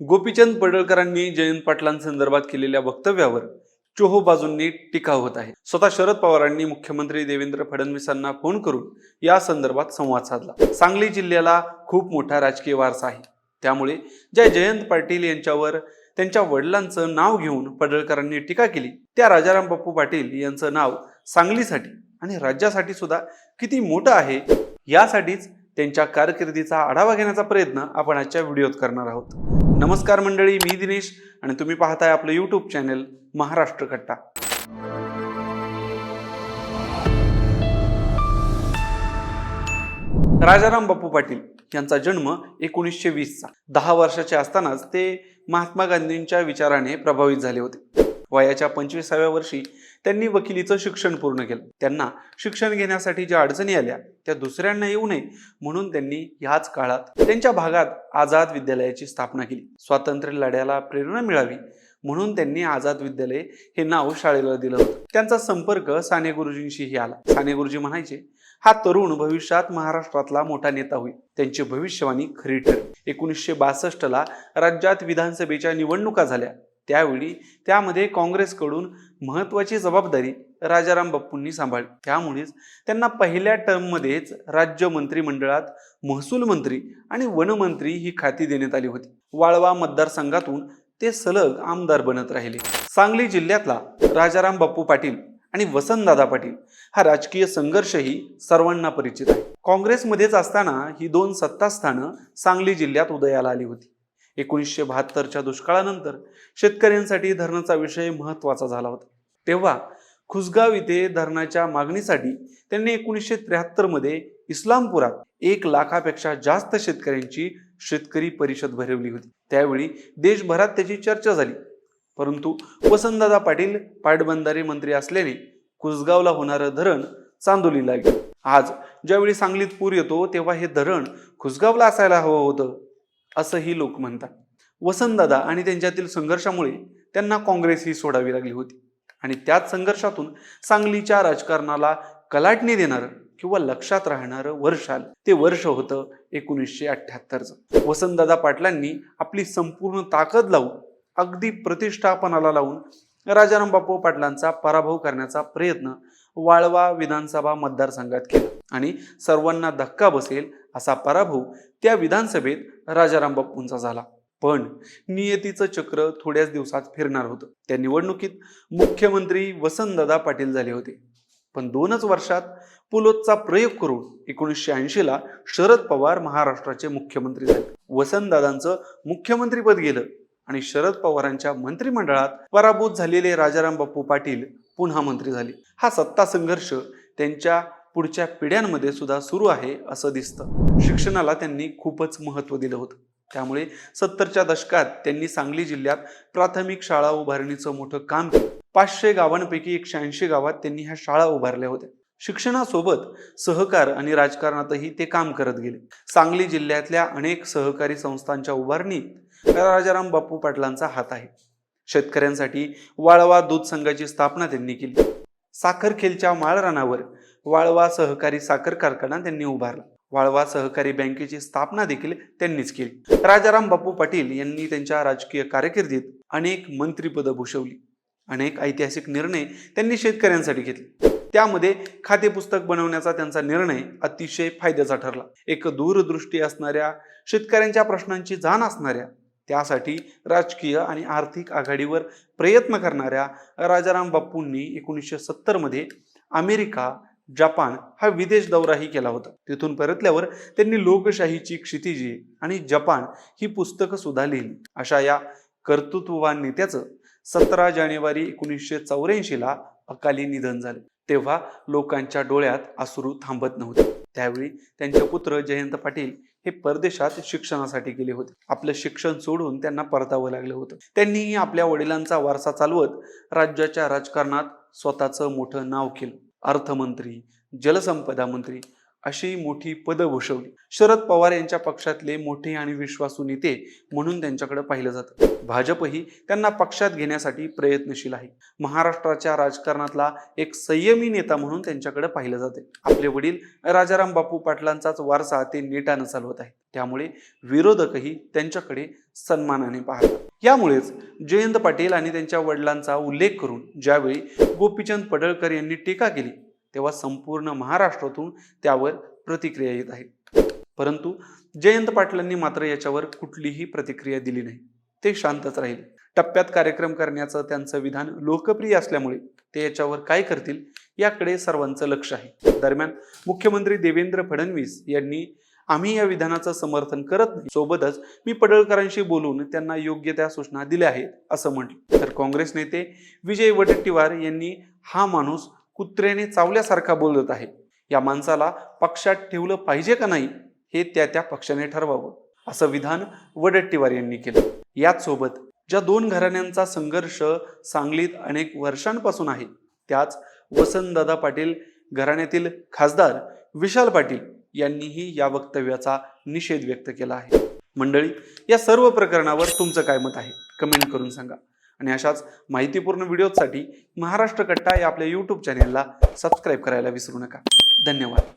गोपीचंद पडळकरांनी जयंत पाटलांसंदर्भात केलेल्या वक्तव्यावर चोहो बाजूंनी टीका होत आहे. स्वतः शरद पवारांनी मुख्यमंत्री देवेंद्र फडणवीसांना फोन करून या संदर्भात संवाद साधला. सांगली जिल्ह्याला खूप मोठा राजकीय वारसा आहे. त्यामुळे ज्या जयंत पाटील यांच्यावर त्यांच्या वडिलांचं नाव घेऊन पडळकरांनी टीका केली त्या राजाराम बापू पाटील यांचं नाव सांगलीसाठी आणि राज्यासाठी सुद्धा किती मोठं आहे यासाठीच त्यांच्या कारकिर्दीचा आढावा घेण्याचा प्रयत्न आपण आजच्या व्हिडिओत करणार आहोत. नमस्कार मंडळी मी दिनेश आणि तुम्ही पाहताय आपलं यूट्यूब चॅनल महाराष्ट्र खट्टा. राजाराम बापू पाटील यांचा जन्म एकोणीसशे वीसचा. दहा वर्षाचे असतानाच ते महात्मा गांधींच्या विचाराने प्रभावित झाले होते. वयाच्या पंचवीसाव्या वर्षी त्यांनी वकिलीचं शिक्षण पूर्ण केलं. त्यांना शिक्षण घेण्यासाठी ज्या अडचणी आल्या त्या दुसऱ्यांना येऊ नये म्हणून त्यांनी ह्याच काळात त्यांच्या भागात आझाद विद्यालयाची स्थापना केली. स्वातंत्र्य लढ्याला प्रेरणा मिळावी म्हणून त्यांनी आझाद विद्यालय हे नाव शाळेला दिलं होतं. त्यांचा संपर्क साने गुरुजींशीही आला. साने गुरुजी म्हणायचे हा तरुण भविष्यात महाराष्ट्रातला मोठा नेता होईल. त्यांची भविष्यवाणी खरी ठरली. एकोणीसशे बासष्टला राज्यात विधानसभेच्या निवडणुका झाल्या. त्यावेळी त्यामध्ये काँग्रेसकडून महत्वाची जबाबदारी राजाराम बाप्पूंनी सांभाळली. त्यामुळेच त्यांना पहिल्या टर्ममध्येच राज्य मंत्रिमंडळात महसूल मंत्री आणि वनमंत्री ही खाती देण्यात आली होती. वाळवा मतदारसंघातून ते सलग आमदार बनत राहिले. सांगली जिल्ह्यातला राजाराम बाप्पू पाटील आणि वसंतदादा पाटील हा राजकीय संघर्षही सर्वांना परिचित आहे. काँग्रेसमध्येच असताना ही दोन सत्तास्थानं सांगली जिल्ह्यात उदयाला आली होती. एकोणीसशे बहात्तरच्या दुष्काळानंतर शेतकऱ्यांसाठी धरणाचा विषय महत्त्वाचा झाला होता. तेव्हा खुसगाव इथे धरणाच्या मागणीसाठी त्यांनी एकोणीसशे त्र्याहत्तरमध्ये इस्लामपुरात एक लाखापेक्षा जास्त शेतकऱ्यांची शेतकरी परिषद भरवली होती. त्यावेळी देशभरात त्याची चर्चा झाली. परंतु वसंतदादा पाटील पाटबंधारे मंत्री असल्याने कुसगावला होणारं धरण चांदोलीला गेलं. आज ज्यावेळी सांगलीत पूर येतो तेव्हा हे धरण खुसगावला असायला हवं होतं. असंही लोक म्हणतात. वसंतदादा आणि त्यांच्यातील संघर्षामुळे त्यांना काँग्रेस ही सोडावी लागली होती. आणि त्याच संघर्षातून सांगलीच्या राजकारणाला कलाटणी देणारं किंवा लक्षात राहणारं वर्ष आलं. ते वर्ष होतं एकोणीसशे अठ्ठ्याहत्तरचं. वसंतदादा पाटलांनी आपली संपूर्ण ताकद लावून अगदी प्रतिष्ठापनाला लावून राजाराम बापू पाटलांचा पराभव करण्याचा प्रयत्न वाळवा विधानसभा मतदारसंघात केला. आणि सर्वांना धक्का बसेल असा पराभव त्या विधानसभेत राजाराम बाप्पूंचा झाला. पण नियतीचं चक्र थोड्याच दिवसात फिरणार होतं. त्या निवडणुकीत मुख्यमंत्री वसंतदादा पाटील झाले होते. पण दोनच वर्षात पुलोतचा प्रयोग करून एकोणीसशे ऐंशीला शरद पवार महाराष्ट्राचे मुख्यमंत्री झाले. वसंतदादांचं मुख्यमंत्रीपद गेलं आणि शरद पवारांच्या मंत्रिमंडळात पराभूत झालेले राजाराम बाप्पू पाटील पुन्हा मंत्री झाले. हा सत्ता संघर्ष त्यांच्या पुढच्या पिढ्यांमध्ये सुद्धा सुरू आहे असं दिसतं. शिक्षणाला त्यांनी खूपच महत्त्व दिलं होतं. त्यामुळे सत्तरच्या दशकात त्यांनी सांगली जिल्ह्यात प्राथमिक शाळा उभारणीचं मोठं काम केलं. पाचशे गावांपैकी एकशे ऐंशी गावात त्यांनी ह्या शाळा उभारल्या होत्या. शिक्षणासोबत सहकार आणि राजकारणातही ते काम करत गेले. सांगली जिल्ह्यातल्या अनेक सहकारी संस्थांच्या उभारणीत राजाराम बापू पाटलांचा हात आहे. शेतकऱ्यांसाठी वाळवा दूध संघाची स्थापना त्यांनी केली. साखरखेलच्या माळरानावर वाळवा सहकारी साखर कारखाना त्यांनी उभारला. वाळवा सहकारी बँकेची स्थापना देखील त्यांनीच केली. राजाराम बापू पाटील यांनी त्यांच्या राजकीय कारकिर्दीत अनेक मंत्रीपद भूषवली. अनेक ऐतिहासिक निर्णय त्यांनी शेतकऱ्यांसाठी घेतले. त्यामध्ये खातेपुस्तक बनवण्याचा त्यांचा निर्णय अतिशय फायद्याचा ठरला. एक दूरदृष्टी असणाऱ्या शेतकऱ्यांच्या प्रश्नांची जाण असणाऱ्या त्यासाठी राजकीय आणि आर्थिक आघाडीवर प्रयत्न करणाऱ्या राजाराम बापूंनी एकोणीसशे सत्तरमध्ये अमेरिका जपान हा विदेश दौराही केला होता. तिथून परतल्यावर त्यांनी लोकशाहीची क्षितिजी आणि जपान ही पुस्तकं सुद्धा लिहिली. अशा या कर्तृत्ववान नेत्याचं सतरा जानेवारी एकोणीसशे चौऱ्याऐंशीला अकाली निधन झाले. तेव्हा लोकांच्या डोळ्यात अश्रू थांबत नव्हते. त्यावेळी त्यांचे पुत्र जयंत पाटील हे परदेशात शिक्षणासाठी गेले होते. आपलं शिक्षण सोडून त्यांना परतावं लागलं होतं. त्यांनीही आपल्या वडिलांचा वारसा चालवत राज्याच्या राजकारणात स्वतःचं मोठं नाव केलं. अर्थमंत्री जलसंपदा मंत्री अशी मोठी पदं भूषवली. शरद पवार यांच्या पक्षातले मोठे आणि विश्वासू नेते म्हणून त्यांच्याकडे पाहिलं जातं. भाजपही त्यांना पक्षात घेण्यासाठी प्रयत्नशील आहे. महाराष्ट्राच्या राजकारणातला एक संयमी नेता म्हणून त्यांच्याकडे पाहिलं जाते. आपले वडील राजाराम बापू पाटलांचाच वारसा ते नेटानं चालवत आहेत. त्यामुळे विरोधकही त्यांच्याकडे सन्मानाने पाहतात. यामुळेच जयंत पाटील आणि त्यांच्या वडिलांचा उल्लेख करून ज्यावेळी गोपीचंद पडळकर यांनी टीका केली तेव्हा संपूर्ण महाराष्ट्रातून त्यावर प्रतिक्रिया येत आहेत परंतु जयंत पाटलांनी मात्र याच्यावर कुठलीही प्रतिक्रिया दिली नाही. ते शांतच राहील. टप्प्यात कार्यक्रम करण्याचं त्यांचं विधान लोकप्रिय असल्यामुळे ते याच्यावर काय करतील याकडे सर्वांचं लक्ष आहे. दरम्यान मुख्यमंत्री देवेंद्र फडणवीस यांनी आम्ही या विधानाचं समर्थन करत नाही. सोबतच मी पडळकरांशी बोलून त्यांना योग्य त्या सूचना दिल्या आहेत असं म्हटलं. तर काँग्रेस नेते विजय वडेट्टीवार यांनी हा माणूस कुत्र्याने चावल्यासारखा बोलत आहे. या माणसाला पक्षात ठेवलं पाहिजे का नाही हे त्या त्या पक्षाने ठरवावं असं विधान वडट्टीवार यांनी केलं. याचसोबत ज्या दोन घराण्यांचा संघर्ष सांगलीत अनेक वर्षांपासून आहे त्याच वसंतदादा पाटील घराण्यातील खासदार विशाल पाटील यांनीही या वक्तव्याचा निषेध व्यक्त केला आहे. मंडळी या सर्व प्रकरणावर तुमचं काय मत आहे? कमेंट करून सांगा. आणि अशाच माहितीपूर्ण व्हिडिओसाठी महाराष्ट्र कट्टा या आपल्या यूट्यूब चॅनेलला सबस्क्राईब करायला विसरू नका. धन्यवाद.